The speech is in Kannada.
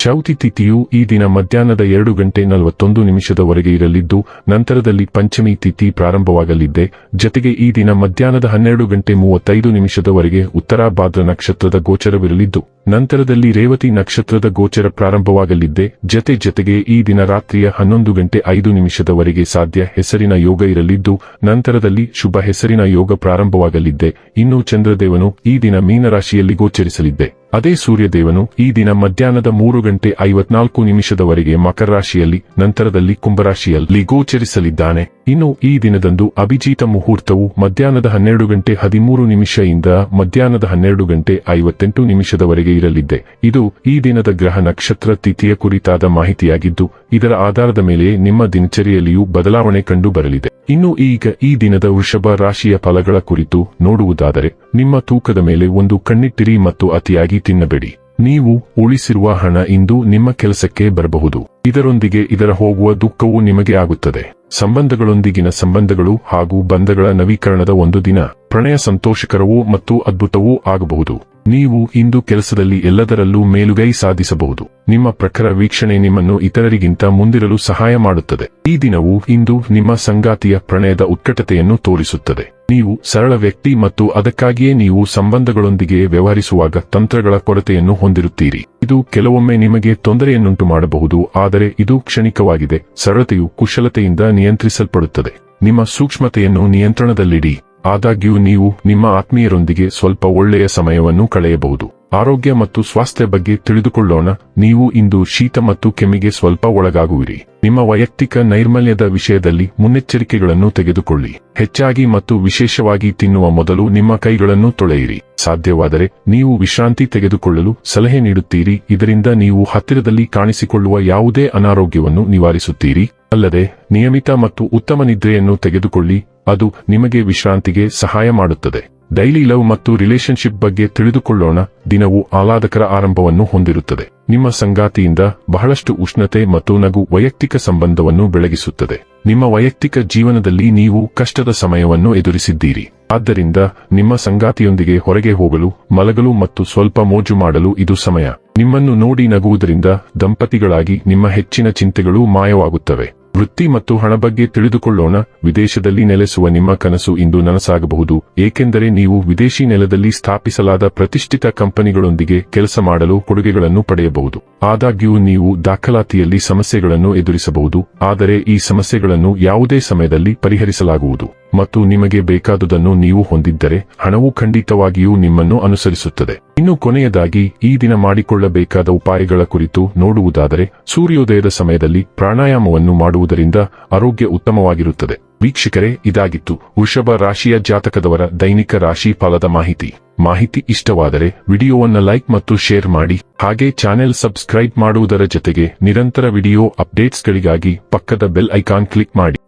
ಚೌತಿ ತಿಥಿಯು ಈ ದಿನ ಮಧ್ಯಾಹ್ನದ ಎರಡು ಗಂಟೆ ನಲವತ್ತೊಂದು ನಿಮಿಷದವರೆಗೆ ಇರಲಿದ್ದು, ನಂತರದಲ್ಲಿ ಪಂಚಮಿ ತಿಥಿ ಪ್ರಾರಂಭವಾಗಲಿದ್ದೆ. ಜತೆಗೆ ಈ ದಿನ ಮಧ್ಯಾಹ್ನದ ಹನ್ನೆರಡು ಗಂಟೆ ಮೂವತ್ತೈದು ನಿಮಿಷದವರೆಗೆ ಉತ್ತರಾಭಾದ್ರ ನಕ್ಷತ್ರದ ಗೋಚರವಿರಲಿದ್ದು, ನಂತರದಲ್ಲಿ ರೇವತಿ ನಕ್ಷತ್ರದ ಗೋಚರ ಪ್ರಾರಂಭವಾಗಲಿದ್ದೆ. ಜತೆ ಜತೆಗೆ ಈ ದಿನ ರಾತ್ರಿಯ ಹನ್ನೊಂದು ಗಂಟೆ ಐದು ನಿಮಿಷದವರೆಗೆ ಸಾಧ್ಯ ಹೆಸರಿನ ಯೋಗ ಇರಲಿದ್ದು, ನಂತರದಲ್ಲಿ ಶುಭ ಹೆಸರಿನ ಯೋಗ ಪ್ರಾರಂಭವಾಗಲಿದ್ದೆ. ಇನ್ನು ಚಂದ್ರದೇವನು ಈ ದಿನ ಮೀನರಾಶಿಯಲ್ಲಿ ಗೋಚರಿಸಲಿದ್ದೆ. ಅದೇ ಸೂರ್ಯದೇವನು ಈ ದಿನ ಮಧ್ಯಾಹ್ನದ ಮೂರು ಗಂಟೆ ಐವತ್ನಾಲ್ಕು ನಿಮಿಷದವರೆಗೆ ಮಕರ ರಾಶಿಯಲ್ಲಿ, ನಂತರದಲ್ಲಿ ಕುಂಭರಾಶಿಯಲ್ಲಿ ಗೋಚರಿಸಲಿದ್ದಾನೆ. ಇನ್ನು ಈ ದಿನದಂದು ಅಭಿಜೀತ ಮುಹೂರ್ತವು ಮಧ್ಯಾಹ್ನದ ಹನ್ನೆರಡು ಗಂಟೆ ಹದಿಮೂರು ನಿಮಿಷದಿಂದ ಮಧ್ಯಾಹ್ನದ ಹನ್ನೆರಡು ಗಂಟೆ ಐವತ್ತೆಂಟು ನಿಮಿಷದವರೆಗೆ ಇರಲಿದೆ ಇದು ಈ ದಿನದ ಗ್ರಹ ನಕ್ಷತ್ರ ತಿಥಿಯ ಕುರಿತಾದ ಮಾಹಿತಿಯಾಗಿದ್ದು, ಇದರ ಆಧಾರದ ಮೇಲೆ ನಿಮ್ಮ ದಿನಚರಿಯಲ್ಲಿಯೂ ಬದಲಾವಣೆ ಕಂಡು ಬರಲಿದೆ ಇನ್ನು ಈಗ ಈ ದಿನದ ವೃಷಭ ರಾಶಿಯ ಫಲಗಳ ಕುರಿತು ನೋಡುವುದಾದರೆ, ನಿಮ್ಮ ತೂಕದ ಮೇಲೆ ಒಂದು ಕಣ್ಣಿಟ್ಟಿರಿ ಮತ್ತು ಅತಿಯಾಗಿ ತಿನ್ನಬೇಡಿ. ನೀವು ಉಳಿಸಿರುವ ಹಣ ಇಂದು ನಿಮ್ಮ ಕೆಲಸಕ್ಕೆ ಬರಬಹುದು. ಇದರೊಂದಿಗೆ ಇದರ ಹೋಗುವ ದುಃಖವು ನಿಮಗೆ ಆಗುತ್ತದೆ. ಸಂಬಂಧಗಳೊಂದಿಗಿನ ಸಂಬಂಧಗಳು ಹಾಗೂ ಬಂಧಗಳ ನವೀಕರಣದ ಒಂದು ದಿನ. ಪ್ರಣಯ ಸಂತೋಷಕರವೂ ಮತ್ತು ಅದ್ಭುತವೂ ಆಗಬಹುದು. ನೀವು ಇಂದು ಕೆಲಸದಲ್ಲಿ ಎಲ್ಲದರಲ್ಲೂ ಮೇಲುಗೈ ಸಾಧಿಸಬಹುದು. ನಿಮ್ಮ ಪ್ರಖರ ವೀಕ್ಷಣೆ ನಿಮ್ಮನ್ನು ಇತರರಿಗಿಂತ ಮುಂದಿರಲು ಸಹಾಯ ಮಾಡುತ್ತದೆ. ಈ ದಿನವು ಇಂದು ನಿಮ್ಮ ಸಂಗಾತಿಯ ಪ್ರಣಯದ ಉತ್ಕಟತೆಯನ್ನು ತೋರಿಸುತ್ತದೆ. ನೀವು ಸರಳ ವ್ಯಕ್ತಿ ಮತ್ತು ಅದಕ್ಕಾಗಿಯೇ ನೀವು ಸಂಬಂಧಗಳೊಂದಿಗೆ ವ್ಯವಹರಿಸುವಾಗ ತಂತ್ರಗಳ ಕೊರತೆಯನ್ನು ಹೊಂದಿರುತ್ತೀರಿ. ಇದು ಕೆಲವೊಮ್ಮೆ ನಿಮಗೆ ತೊಂದರೆಯನ್ನುಂಟು ಮಾಡಬಹುದು ಆದರೆ ಇದು ಕ್ಷಣಿಕವಾಗಿದೆ. ಸರಳತೆಯು ಕುಶಲತೆಯಿಂದ ನಿಯಂತ್ರಿಸಲ್ಪಡುತ್ತದೆ. ನಿಮ್ಮ ಸೂಕ್ಷ್ಮತೆಯನ್ನು ನಿಯಂತ್ರಣದಲ್ಲಿಡಿ. ಆದಾಗ್ಯೂ ನೀವು ನಿಮ್ಮ ಆತ್ಮೀಯರೊಂದಿಗೆ ಸ್ವಲ್ಪ ಒಳ್ಳೆಯ ಸಮಯವನ್ನು ಕಳೆಯಬಹುದು. ಆರೋಗ್ಯ ಮತ್ತು ಸ್ವಾಸ್ಥ್ಯ ಬಗ್ಗೆ ತಿಳಿದುಕೊಳ್ಳೋಣ. ನೀವು ಇಂದು ಶೀತ ಮತ್ತು ಕೆಮ್ಮಿಗೆ ಸ್ವಲ್ಪ ಒಳಗಾಗುವಿರಿ. ನಿಮ್ಮ ವೈಯಕ್ತಿಕ ನೈರ್ಮಲ್ಯದ ವಿಷಯದಲ್ಲಿ ಮುನ್ನೆಚ್ಚರಿಕೆಗಳನ್ನು ತೆಗೆದುಕೊಳ್ಳಿ. ಹೆಚ್ಚಾಗಿ ಮತ್ತು ವಿಶೇಷವಾಗಿ ತಿನ್ನುವ ಮೊದಲು ನಿಮ್ಮ ಕೈಗಳನ್ನು ತೊಳೆಯಿರಿ. ಸಾಧ್ಯವಾದರೆ ನೀವು ವಿಶ್ರಾಂತಿ ತೆಗೆದುಕೊಳ್ಳಲು ಸಲಹೆ ನೀಡುತ್ತೀರಿ. ಇದರಿಂದ ನೀವು ಹತ್ತಿರದಲ್ಲಿ ಕಾಣಿಸಿಕೊಳ್ಳುವ ಯಾವುದೇ ಅನಾರೋಗ್ಯವನ್ನು ನಿವಾರಿಸುತ್ತೀರಿ. ಅಲ್ಲದೆ ನಿಯಮಿತ ಮತ್ತು ಉತ್ತಮ ನಿದ್ರೆಯನ್ನು ತೆಗೆದುಕೊಳ್ಳಿ. ಅದು ನಿಮಗೆ ವಿಶ್ರಾಂತಿಗೆ ಸಹಾಯ ಮಾಡುತ್ತದೆ. ಡೈಲಿ ಲವ್ ಮತ್ತು ರಿಲೇಶನ್ಶಿಪ್ ಬಗ್ಗೆ ತಿಳಿದುಕೊಳ್ಳೋಣ. ದಿನವು ಆಹ್ಲಾದಕರ ಆರಂಭವನ್ನು ಹೊಂದಿರುತ್ತದೆ. ನಿಮ್ಮ ಸಂಗಾತಿಯಿಂದ ಬಹಳಷ್ಟು ಉಷ್ಣತೆ ಮತ್ತು ನಗು ವೈಯಕ್ತಿಕ ಸಂಬಂಧವನ್ನು ಬೆಳಗಿಸುತ್ತದೆ. ನಿಮ್ಮ ವೈಯಕ್ತಿಕ ಜೀವನದಲ್ಲಿ ನೀವು ಕಷ್ಟದ ಸಮಯವನ್ನು ಎದುರಿಸಿದ್ದೀರಿ. ಆದ್ದರಿಂದ ನಿಮ್ಮ ಸಂಗಾತಿಯೊಂದಿಗೆ ಹೊರಗೆ ಹೋಗಲು, ಮಲಗಲು ಮತ್ತು ಸ್ವಲ್ಪ ಮೋಜು ಮಾಡಲು ಇದು ಸಮಯ. ನಿಮ್ಮನ್ನು ನೋಡಿ ನಗುವುದರಿಂದ ದಂಪತಿಗಳಾಗಿ ನಿಮ್ಮ ಹೆಚ್ಚಿನ ಚಿಂತೆಗಳು ಮಾಯವಾಗುತ್ತವೆ. ವೃತ್ತಿ ಮತ್ತು ಹಣ ಬಗ್ಗೆ ತಿಳಿದುಕೊಳ್ಳೋಣ. ವಿದೇಶದಲ್ಲಿ ನೆಲೆಸುವ ನಿಮ್ಮ ಕನಸು ಇಂದು ನನಸಾಗಬಹುದು. ಏಕೆಂದರೆ ನೀವು ವಿದೇಶಿ ನೆಲದಲ್ಲಿ ಸ್ಥಾಪಿಸಲಾದ ಪ್ರತಿಷ್ಠಿತ ಕಂಪನಿಗಳೊಂದಿಗೆ ಕೆಲಸ ಮಾಡಲು ಕೊಡುಗೆಗಳನ್ನು ಪಡೆಯಬಹುದು. ಆದಾಗ್ಯೂ ನೀವು ದಾಖಲಾತಿಯಲ್ಲಿ ಸಮಸ್ಯೆಗಳನ್ನು ಎದುರಿಸಬಹುದು. ಆದರೆ ಈ ಸಮಸ್ಯೆಗಳನ್ನು ಯಾವುದೇ ಸಮಯದಲ್ಲಿ ಪರಿಹರಿಸಲಾಗುವುದು. ಮತ್ತು ನಿಮಗೆ ಬೇಕಾದುದನ್ನು ನೀವು ಹೊಂದಿದ್ದರೆ ಹಣವು ಖಂಡಿತವಾಗಿಯೂ ನಿಮ್ಮನ್ನು ಅನುಸರಿಸುತ್ತದೆ. ಇನ್ನು ಕೊನೆಯದಾಗಿ, ಈ ದಿನ ಮಾಡಿಕೊಳ್ಳಬೇಕಾದ ಉಪಾಯಗಳ ಕುರಿತು ನೋಡುವುದಾದರೆ, ಸೂರ್ಯೋದಯದ ಸಮಯದಲ್ಲಿ ಪ್ರಾಣಾಯಾಮವನ್ನು ಮಾಡುವುದರಿಂದ ಆರೋಗ್ಯ ಉತ್ತಮವಾಗಿರುತ್ತದೆ. ವೀಕ್ಷಕರೇ, ಇದಾಗಿತ್ತು ವೃಷಭ ರಾಶಿಯ ಜಾತಕದವರ ದೈನಿಕ ರಾಶಿ ಫಲದ ಮಾಹಿತಿ. ಮಾಹಿತಿ ಇಷ್ಟವಾದರೆ, ವಿಡಿಯೋವನ್ನು ಲೈಕ್ ಮತ್ತು ಶೇರ್ ಮಾಡಿ, ಹಾಗೆ ಚಾನೆಲ್ ಸಬ್ಸ್ಕ್ರೈಬ್ ಮಾಡುವುದರ ಜೊತೆಗೆ ನಿರಂತರ ವಿಡಿಯೋ ಅಪ್ಡೇಟ್ಸ್ಗಳಿಗಾಗಿ ಪಕ್ಕದ ಬೆಲ್ ಐಕಾನ್ ಕ್ಲಿಕ್ ಮಾಡಿ.